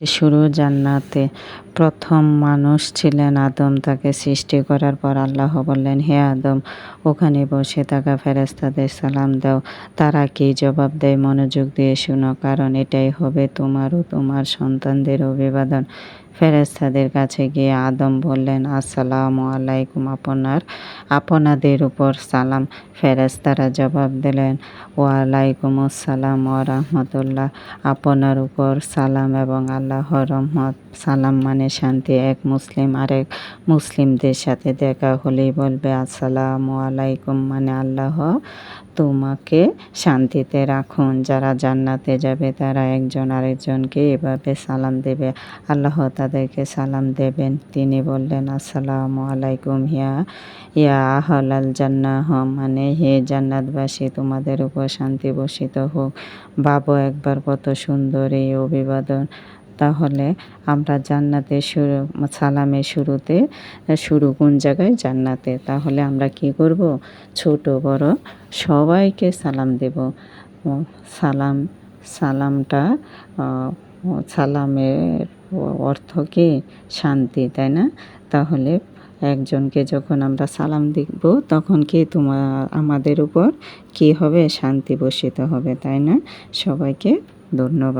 শুরু জান্নাতে। প্রথম মানুষ ছিলেন আদম, তাকে সৃষ্টি করার পর আল্লাহ বললেন, হে আদম, ওখানে বসে থাকা ফেরেস্তাদের সালাম দাও। তারা কি জবাব দেয় মনোযোগ দিয়ে শুনো, কারণ এটাই হবে তোমার ও তোমার সন্তানদের অভিবাদন। ফেরেস্তাদের কাছে গিয়ে আদম বললেন, আসসালামু আলাইকুম আপনার, আপনাদের উপর সালাম। ফেরেস্তারা জবাব দিলেন, ওয়ালাইকুম আসসালাম ও রহমতুল্লাহ, আপনার উপর সালাম এবং আল্লাহর রহমত। সালাম মানে শান্তি। এক মুসলিম আরেক মুসলিমদের সাথে দেখা হলেই বলবে, আসসালামু আলাইকুম। মানে আল্লাহ তোমাকে শান্তিতে রাখুন। যারা জান্নাতে যাবে, তারা একজন আরেকজনকে এভাবে সালাম দেবে। আল্লাহ তাদেরকে সালাম দেবেন। তিনি বললেন, আসসালামু আলাইকুম হিয়া, ইয়া আহলাল জান্নাহ। মানে হে জান্নাতবাসী, তোমাদের উপর শান্তি বসিত হোক। বাবু, একবার কত সুন্দর এই অভিবাদন। তাহলে আমরা জান্নাতে শুরু, সালামের শুরুতে শুরু কোন জায়গায়? জান্নাতে। তাহলে আমরা কি করব? ছোট, বড় সবাইকে সালাম দেব। সালাম, সালামটা সালামের অর্থ কি? শান্তি, তাই না? তাহলে একজনকে যখন আমরা সালাম দিব, তখন কি তোমার আমাদের উপর কি হবে? শান্তি বসিত হবে, তাই না? সবাইকে ধন্যবাদ।